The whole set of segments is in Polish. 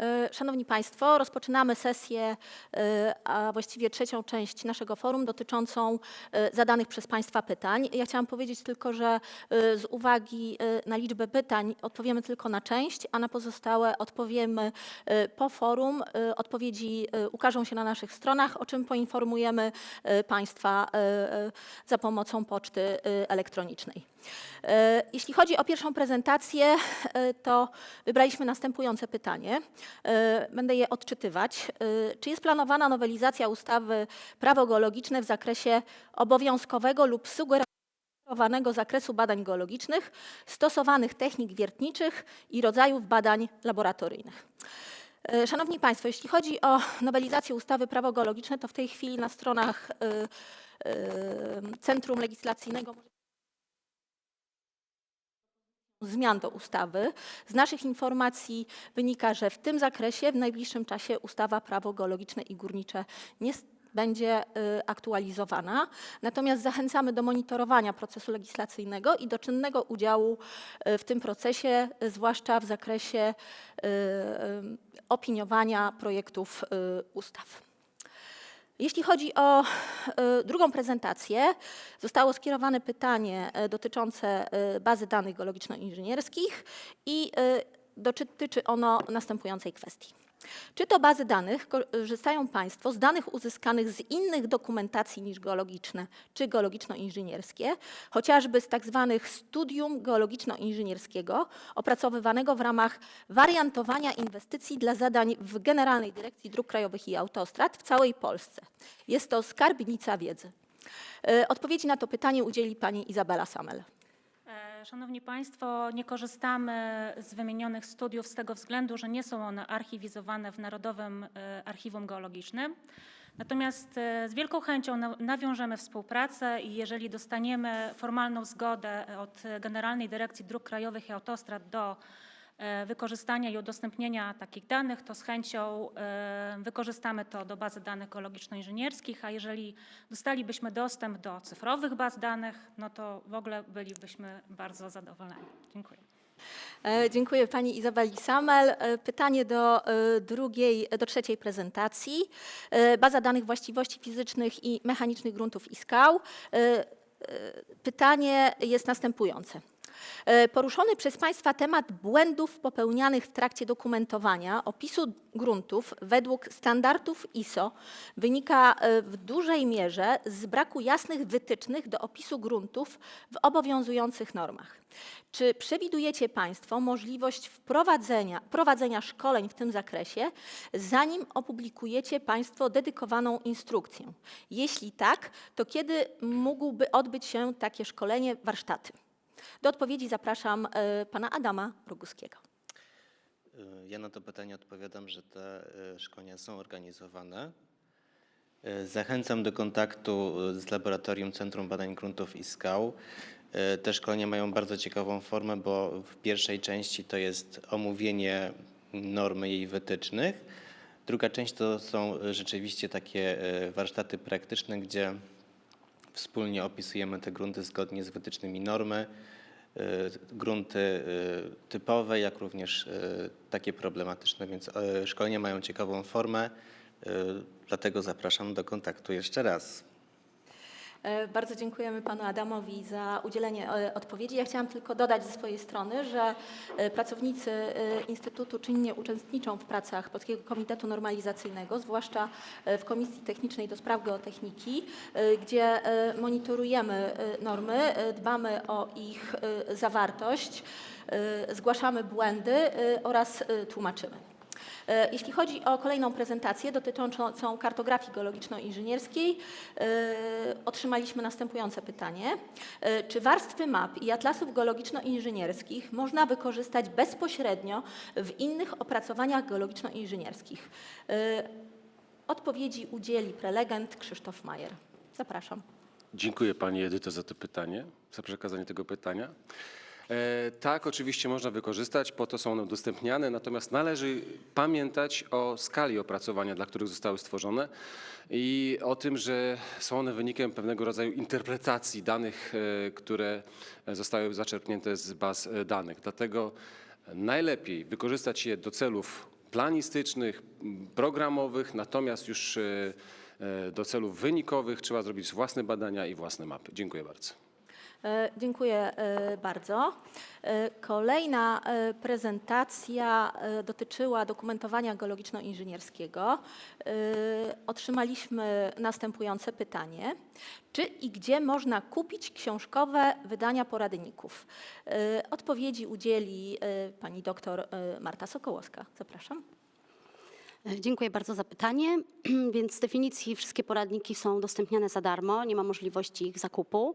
E, Szanowni Państwo, rozpoczynamy sesję, e, a właściwie trzecią część naszego forum dotyczącą e, zadanych przez Państwa pytań. Ja chciałam powiedzieć tylko, że z uwagi na liczbę pytań odpowiemy tylko na część, a na pozostałe odpowiemy po forum. Odpowiedzi ukażą się na naszych stronach, o czym poinformujemy Państwa za pomocą poczty elektronicznej. E, Jeśli chodzi o pierwszą prezentację, e, to wybraliśmy następujące pytanie. E, Będę je odczytywać. Czy jest planowana nowelizacja ustawy Prawo geologiczne w zakresie obowiązkowego lub sugerowanego zakresu badań geologicznych, stosowanych technik wiertniczych i rodzajów badań laboratoryjnych? Szanowni Państwo, jeśli chodzi o nowelizację ustawy Prawo geologiczne, to w tej chwili na stronach Centrum Legislacyjnego zmian do ustawy. Z naszych informacji wynika, że w tym zakresie w najbliższym czasie ustawa Prawo geologiczne i górnicze nie będzie y, aktualizowana. Natomiast zachęcamy do monitorowania procesu legislacyjnego i do czynnego udziału y, w tym procesie, y, zwłaszcza w zakresie opiniowania projektów ustaw. Jeśli chodzi o e, drugą prezentację, zostało skierowane pytanie e, dotyczące e, bazy danych geologiczno-inżynierskich i dotyczy ono następującej kwestii. Czy to bazy danych korzystają Państwo z danych uzyskanych z innych dokumentacji niż geologiczne czy geologiczno-inżynierskie, chociażby z tak zwanych studium geologiczno-inżynierskiego opracowywanego w ramach wariantowania inwestycji dla zadań w Generalnej Dyrekcji Dróg Krajowych i Autostrad w całej Polsce. Jest to skarbnica wiedzy. E, Odpowiedzi na to pytanie udzieli pani Izabela Samel. Szanowni Państwo, nie korzystamy z wymienionych studiów z tego względu, że nie są one archiwizowane w Narodowym e, Archiwum Geologicznym. Natomiast e, z wielką chęcią na- nawiążemy współpracę i jeżeli dostaniemy formalną zgodę od Generalnej Dyrekcji Dróg Krajowych i Autostrad do wykorzystania i udostępnienia takich danych, to z chęcią e, wykorzystamy to do bazy danych geologiczno-inżynierskich, a jeżeli dostalibyśmy dostęp do cyfrowych baz danych, no to w ogóle bylibyśmy bardzo zadowoleni. Dziękuję. E, Dziękuję pani Izabeli Samel. E, Pytanie do e, drugiej, do trzeciej prezentacji. E, Baza danych właściwości fizycznych i mechanicznych gruntów i skał. E, e, Pytanie jest następujące. E, Poruszony przez Państwa temat błędów popełnianych w trakcie dokumentowania opisu gruntów według standardów ISO wynika e, w dużej mierze z braku jasnych wytycznych do opisu gruntów w obowiązujących normach. Czy przewidujecie Państwo możliwość wprowadzenia prowadzenia szkoleń w tym zakresie, zanim opublikujecie Państwo dedykowaną instrukcję? Jeśli tak, to kiedy mógłby odbyć się takie szkolenie, warsztaty? Do odpowiedzi zapraszam e, pana Adama Roguskiego. Ja na to pytanie odpowiadam, że te y, szkolenia są organizowane. Y, Zachęcam do kontaktu z Laboratorium Centrum Badań Gruntów i Skał. Te szkolenia mają bardzo ciekawą formę, bo w pierwszej części to jest omówienie normy jej wytycznych. Druga część to są rzeczywiście takie warsztaty praktyczne, gdzie wspólnie opisujemy te grunty zgodnie z wytycznymi normy, y, grunty y, typowe, jak również y, takie problematyczne, więc szkolenia mają ciekawą formę, dlatego zapraszam do kontaktu jeszcze raz. E, Bardzo dziękujemy panu Adamowi za udzielenie e, odpowiedzi. Ja chciałam tylko dodać ze swojej strony, że e, pracownicy Instytutu czynnie uczestniczą w pracach Polskiego Komitetu Normalizacyjnego, zwłaszcza w Komisji Technicznej do Spraw Geotechniki, gdzie monitorujemy normy, dbamy o ich zawartość, zgłaszamy błędy oraz tłumaczymy. E, Jeśli chodzi o kolejną prezentację dotyczącą kartografii geologiczno-inżynierskiej, e, otrzymaliśmy następujące pytanie. E, Czy warstwy map i atlasów geologiczno-inżynierskich można wykorzystać bezpośrednio w innych opracowaniach geologiczno-inżynierskich? Odpowiedzi udzieli prelegent Krzysztof Majer. Zapraszam. Dziękuję Pani Edyto za to pytanie, za przekazanie tego pytania. E, tak, oczywiście można wykorzystać, po to są one udostępniane, natomiast należy pamiętać o skali opracowania, dla których zostały stworzone i o tym, że są one wynikiem pewnego rodzaju interpretacji danych, e, które zostały zaczerpnięte z baz e, danych. Dlatego najlepiej wykorzystać je do celów planistycznych, programowych, natomiast już do celów wynikowych trzeba zrobić własne badania i własne mapy. Dziękuję bardzo. E, Dziękuję e, bardzo. E, Kolejna prezentacja dotyczyła dokumentowania geologiczno-inżynierskiego. Otrzymaliśmy następujące pytanie. Czy i gdzie można kupić książkowe wydania poradników? Odpowiedzi udzieli pani doktor Marta Sokołowska. Zapraszam. E, Dziękuję bardzo za pytanie. Więc z definicji wszystkie poradniki są udostępniane za darmo, nie ma możliwości ich zakupu.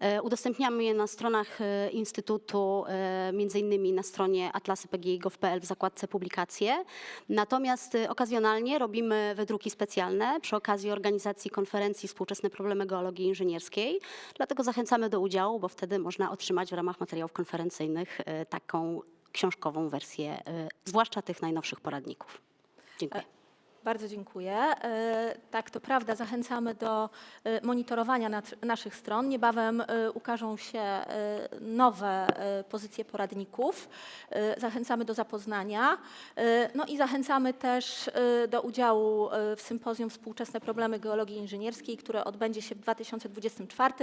E, Udostępniamy je na stronach e, Instytutu, między innymi na stronie atlasy.pgi.gov.pl w zakładce publikacje. Natomiast okazjonalnie robimy wydruki specjalne przy okazji organizacji konferencji Współczesne problemy geologii inżynierskiej. Dlatego zachęcamy do udziału, bo wtedy można otrzymać w ramach materiałów konferencyjnych taką książkową wersję, zwłaszcza tych najnowszych poradników. Dziękuję. Bardzo dziękuję. E, Tak, to prawda, zachęcamy do e, monitorowania naszych stron. Niebawem e, ukażą się nowe pozycje poradników. Zachęcamy do zapoznania. No i zachęcamy też do udziału w sympozjum Współczesne problemy geologii inżynierskiej, które odbędzie się w 2024,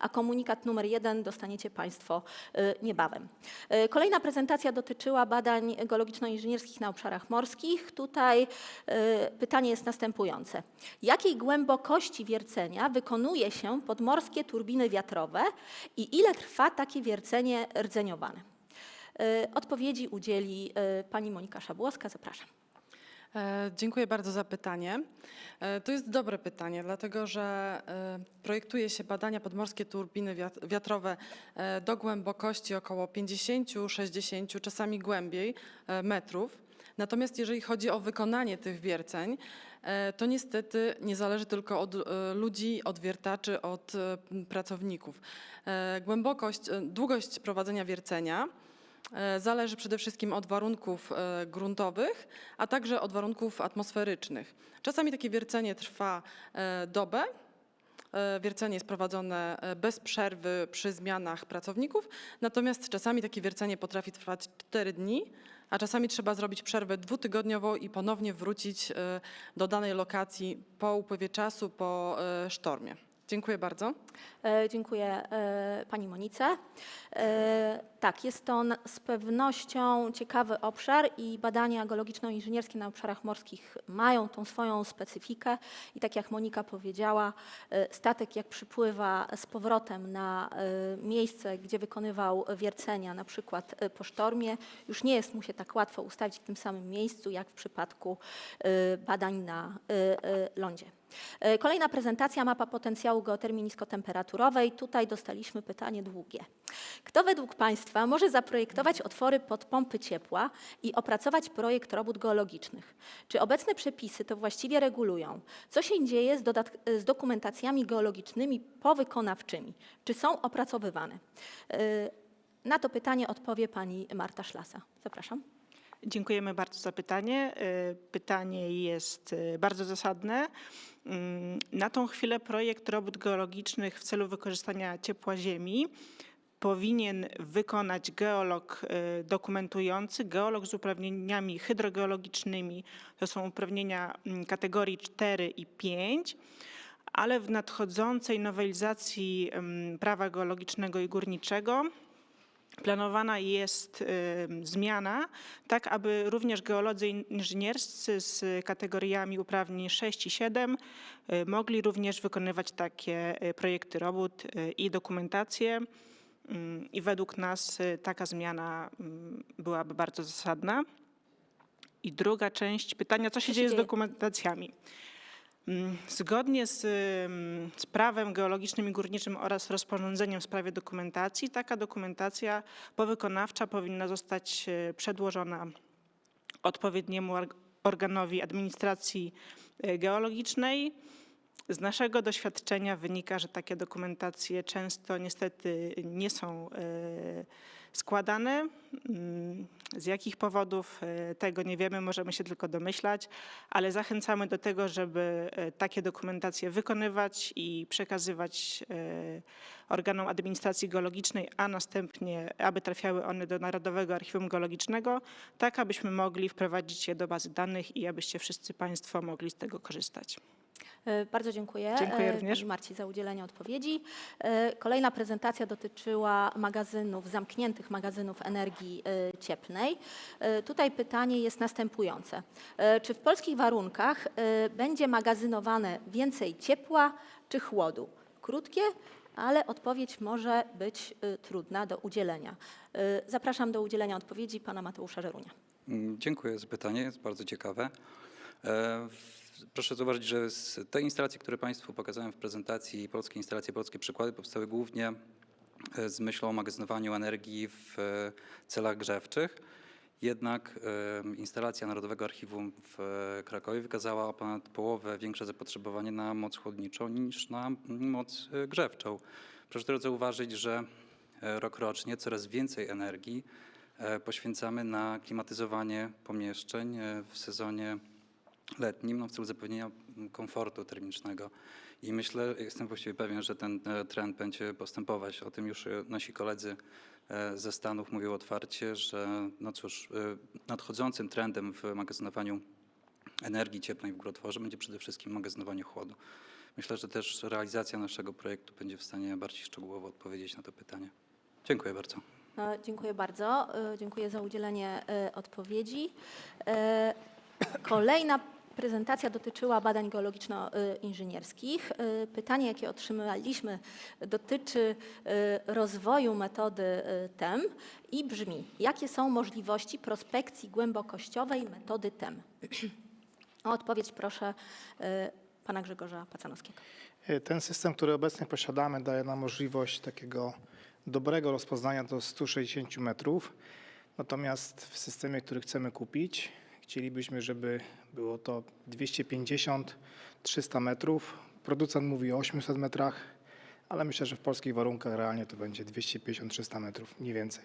a komunikat numer jeden dostaniecie Państwo niebawem. Kolejna prezentacja dotyczyła badań geologiczno-inżynierskich na obszarach morskich. Tutaj pytanie jest następujące. Jakiej głębokości wiercenia wykonuje się podmorskie turbiny wiatrowe i ile trwa takie wiercenie rdzeniowane? E, Odpowiedzi udzieli e, pani Monika Szabłowska. Zapraszam. E, Dziękuję bardzo za pytanie. E, To jest dobre pytanie, dlatego że e, projektuje się badania podmorskie turbiny wiat- wiatrowe do głębokości około 50-60, czasami głębiej metrów. Natomiast jeżeli chodzi o wykonanie tych wierceń, e, to niestety nie zależy tylko od e, ludzi, od wiertaczy, od e, pracowników. Głębokość, długość prowadzenia wiercenia zależy przede wszystkim od warunków gruntowych, a także od warunków atmosferycznych. Czasami takie wiercenie trwa dobę. E, Wiercenie jest prowadzone e, bez przerwy przy zmianach pracowników, natomiast czasami takie wiercenie potrafi trwać 4 dni, a czasami trzeba zrobić przerwę dwutygodniową i ponownie wrócić e, do danej lokacji po upływie czasu, po sztormie. Dziękuję bardzo. E, Dziękuję e, pani Monice. E, Tak, jest to z pewnością ciekawy obszar i badania geologiczno-inżynierskie na obszarach morskich mają tą swoją specyfikę i tak jak Monika powiedziała, statek jak przypływa z powrotem na miejsce, gdzie wykonywał wiercenia, na przykład po sztormie, już nie jest mu się tak łatwo ustawić w tym samym miejscu, jak w przypadku badań na lądzie. E, Kolejna prezentacja, mapa potencjału geotermii niskotemperaturowej. Tutaj dostaliśmy pytanie długie. Kto według Państwa może zaprojektować otwory pod pompy ciepła i opracować projekt robót geologicznych? Czy obecne przepisy to właściwie regulują? Co się dzieje z, dodat- z dokumentacjami geologicznymi powykonawczymi? Czy są opracowywane? E, Na to pytanie odpowie pani Marta Szlasa. Zapraszam. Dziękujemy bardzo za pytanie. Y, Pytanie jest y, bardzo zasadne. Mm, Na tą chwilę projekt robót geologicznych w celu wykorzystania ciepła Ziemi powinien wykonać geolog y, dokumentujący, geolog z uprawnieniami hydrogeologicznymi. To są uprawnienia mm, kategorii 4 i 5 ale w nadchodzącej nowelizacji mm, prawa geologicznego i górniczego planowana jest zmiana, tak aby również geolodzy in- inżynierscy z kategoriami uprawnień 6 i 7 y, mogli również wykonywać takie y, projekty robót y, i dokumentację. Mm, I według nas taka zmiana byłaby bardzo zasadna. I druga część pytania, co się się dzieje z dzieje? dokumentacjami? Mm, Zgodnie z, ym, z prawem geologicznym i górniczym oraz rozporządzeniem w sprawie dokumentacji, taka dokumentacja powykonawcza powinna zostać e, przedłożona odpowiedniemu org- organowi administracji e, geologicznej. Z naszego doświadczenia wynika, że takie dokumentacje często niestety nie są e, składane. Mm, Z jakich powodów e, tego nie wiemy, możemy się tylko domyślać, ale zachęcamy do tego, żeby e, takie dokumentacje wykonywać i przekazywać e, organom administracji geologicznej, a następnie, aby trafiały one do Narodowego Archiwum Geologicznego, tak abyśmy mogli wprowadzić je do bazy danych i abyście wszyscy Państwo mogli z tego korzystać. E, Bardzo dziękuję. Dziękuję e, również. Marci za udzielenie odpowiedzi. E, Kolejna prezentacja dotyczyła magazynów, zamkniętych magazynów energii cieplnej. Tutaj pytanie jest następujące. Czy w polskich warunkach będzie magazynowane więcej ciepła czy chłodu? Krótkie, ale odpowiedź może być trudna do udzielenia. Zapraszam do udzielenia odpowiedzi pana Mateusza Żerunia. Mm, Dziękuję za pytanie, jest bardzo ciekawe. Proszę zauważyć, że te instalacje, które Państwu pokazałem w prezentacji, polskie instalacje, polskie przykłady powstały głównie e, z myślą o magazynowaniu energii w e, celach grzewczych. Jednak instalacja Narodowego Archiwum w e, Krakowie wykazała ponad połowę większe zapotrzebowanie na moc chłodniczą niż na moc grzewczą. Proszę też zauważyć, że rokrocznie coraz więcej energii poświęcamy na klimatyzowanie pomieszczeń w sezonie letnim no, w celu zapewnienia komfortu termicznego. I myślę, jestem właściwie pewien, że ten e, trend będzie postępować. O tym już e, nasi koledzy e, ze Stanów mówią otwarcie, że no cóż, nadchodzącym trendem w magazynowaniu energii cieplnej w górotworze będzie przede wszystkim magazynowanie chłodu. Myślę, że też realizacja naszego projektu będzie w stanie bardziej szczegółowo odpowiedzieć na to pytanie. Dziękuję bardzo. No, Dziękuję bardzo. Dziękuję za udzielenie odpowiedzi. Kolejna prezentacja dotyczyła badań geologiczno-inżynierskich. E, Pytanie, jakie otrzymaliśmy, dotyczy e, rozwoju metody e, TEM i brzmi: jakie są możliwości prospekcji głębokościowej metody TEM? O odpowiedź proszę pana Grzegorza Pacanowskiego. Ten system, który obecnie posiadamy, daje nam możliwość takiego dobrego rozpoznania do 160 metrów. Natomiast w systemie, który chcemy kupić, chcielibyśmy, żeby było to 250-300 metrów. Producent mówi o 800 metrach, ale myślę, że w polskich warunkach realnie to będzie 250-300 metrów, nie więcej.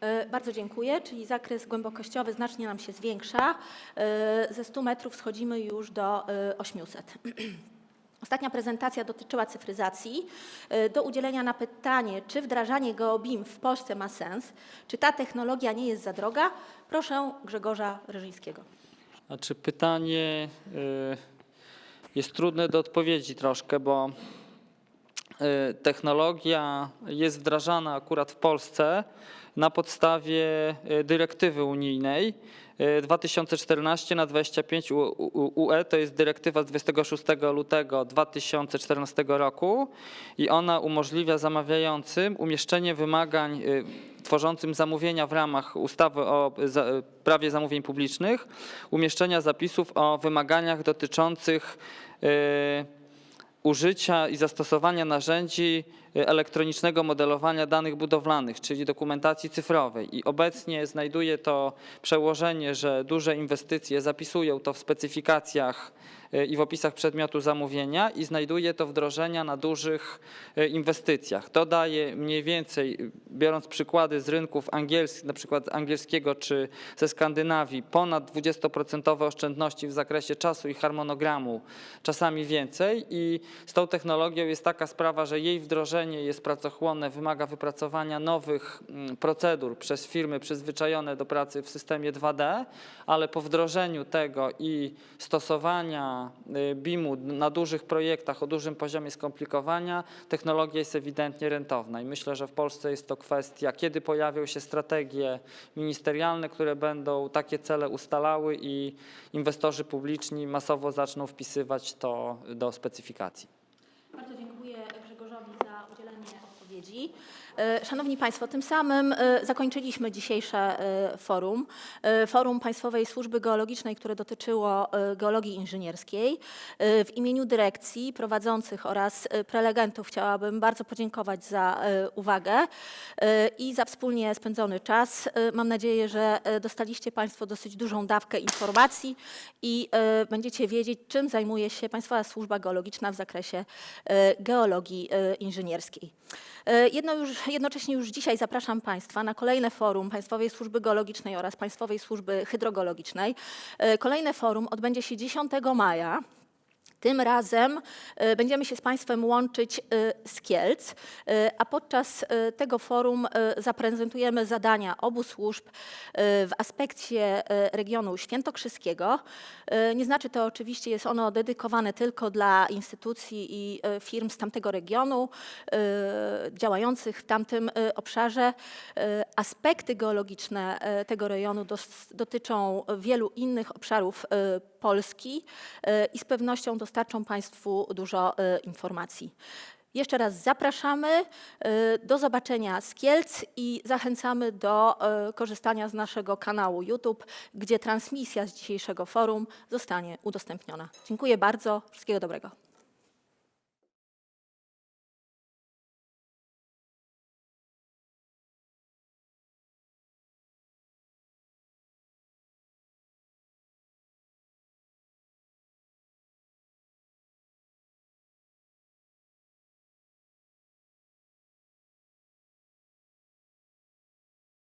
E, Bardzo dziękuję, czyli zakres głębokościowy znacznie nam się zwiększa. E, Ze 100 metrów schodzimy już do e, 800. Ostatnia prezentacja dotyczyła cyfryzacji. E, Do udzielenia na pytanie, czy wdrażanie GeoBIM w Polsce ma sens, czy ta technologia nie jest za droga, proszę Grzegorza Ryżyńskiego. Znaczy pytanie y, jest trudne do odpowiedzi troszkę, bo y, technologia jest wdrażana akurat w Polsce na podstawie dyrektywy unijnej 2014 na 25 U- U- UE, to jest dyrektywa z 26 lutego 2014 roku i ona umożliwia zamawiającym umieszczenie wymagań y, tworzącym zamówienia w ramach ustawy o za- prawie zamówień publicznych, umieszczenia zapisów o wymaganiach dotyczących użycia i zastosowania narzędzi y, elektronicznego modelowania danych budowlanych, czyli dokumentacji cyfrowej. I obecnie znajduje to przełożenie, że duże inwestycje zapisują to w specyfikacjach i w opisach przedmiotu zamówienia i znajduje to wdrożenia na dużych y, inwestycjach. To daje mniej więcej, biorąc przykłady z rynków angielskich, na przykład angielskiego czy ze Skandynawii, ponad 20% oszczędności w zakresie czasu i harmonogramu, czasami więcej i z tą technologią jest taka sprawa, że jej wdrożenie jest pracochłonne, wymaga wypracowania nowych mm, procedur przez firmy przyzwyczajone do pracy w systemie 2D, ale po wdrożeniu tego i stosowania y, BIM-u na dużych projektach o dużym poziomie skomplikowania, technologia jest ewidentnie rentowna i myślę, że w Polsce jest to kwestia, kiedy pojawią się strategie ministerialne, które będą takie cele ustalały i inwestorzy publiczni masowo zaczną wpisywać to do specyfikacji. Bardzo dziękuję odpowiedzi. E, Szanowni Państwo, tym samym e, zakończyliśmy dzisiejsze e, forum. Forum Państwowej Służby Geologicznej, które dotyczyło geologii inżynierskiej. W imieniu dyrekcji prowadzących oraz prelegentów chciałabym bardzo podziękować za uwagę i za wspólnie spędzony czas. Mam nadzieję, że dostaliście Państwo dosyć dużą dawkę informacji i będziecie wiedzieć, czym zajmuje się Państwowa Służba Geologiczna w zakresie geologii inżynierskiej. Jedno już, jednocześnie już dzisiaj zapraszam Państwa na kolejne forum Państwowej Służby Geologicznej oraz Państwowej Służby Hydrogeologicznej. E, Kolejne forum odbędzie się 10 maja. Tym razem e, będziemy się z Państwem łączyć e, z Kielc, e, a podczas tego forum zaprezentujemy zadania obu służb w aspekcie regionu świętokrzyskiego. Nie znaczy to oczywiście, jest ono dedykowane tylko dla instytucji i firm z tamtego regionu działających w tamtym obszarze. Aspekty geologiczne tego rejonu dotyczą wielu innych obszarów Polski i z pewnością dostarczą Państwu dużo e, informacji. Jeszcze raz zapraszamy e, do zobaczenia z Kielc i zachęcamy do e, korzystania z naszego kanału YouTube, gdzie transmisja z dzisiejszego forum zostanie udostępniona. Dziękuję bardzo, wszystkiego dobrego.